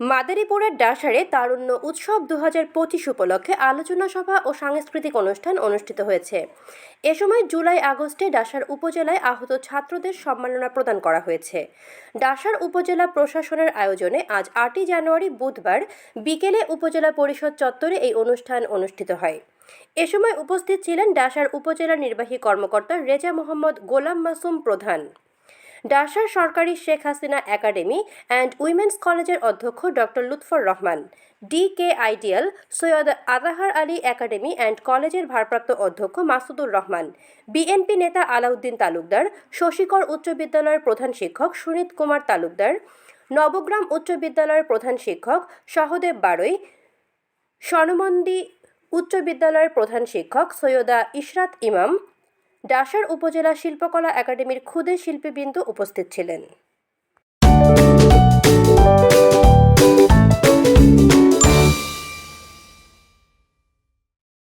মাদারীপুরের ডাসারে তারুণ্য উৎসব দু হাজার পঁচিশ উপলক্ষে আলোচনা সভা ও সাংস্কৃতিক অনুষ্ঠান অনুষ্ঠিত হয়েছে। এ সময় জুলাই আগস্টে ডাসার উপজেলায় আহত ছাত্রদের সম্মাননা প্রদান করা হয়েছে। ডাসার উপজেলা প্রশাসনের আয়োজনে আজ আটই জানুয়ারি বুধবার বিকেলে উপজেলা পরিষদ চত্বরে এই অনুষ্ঠান অনুষ্ঠিত হয়। এ সময় উপস্থিত ছিলেন ডাসার উপজেলা নির্বাহী কর্মকর্তা রেজা মোহাম্মদ গোলাম মাসুম প্রধান। ডাসার সরকারি Sheikh Hasina academy and women's কলেজের অধ্যক্ষ doctor Lutfar Rahman D K ideal Syed Adahar Ali academy and কলেজের ভারপ্রাপ্ত অধ্যক্ষ মাসুদুর রহমান, বিএনপি নেতা আলাউদ্দিন তালুকদার, শশীকর উচ্চ বিদ্যালয়ের প্রধান শিক্ষক সুনীত কুমার তালুকদার, নবগ্রাম উচ্চ বিদ্যালয়ের প্রধান শিক্ষক সহদেব বারৈ সনমন্দি উচ্চ বিদ্যালয়ের প্রধান শিক্ষক সৈয়দা ইশরাত ইমাম ডাসার উপজেলা শিল্পকলা একাডেমির ক্ষুদে শিল্পীবৃন্দ উপস্থিত ছিলেন।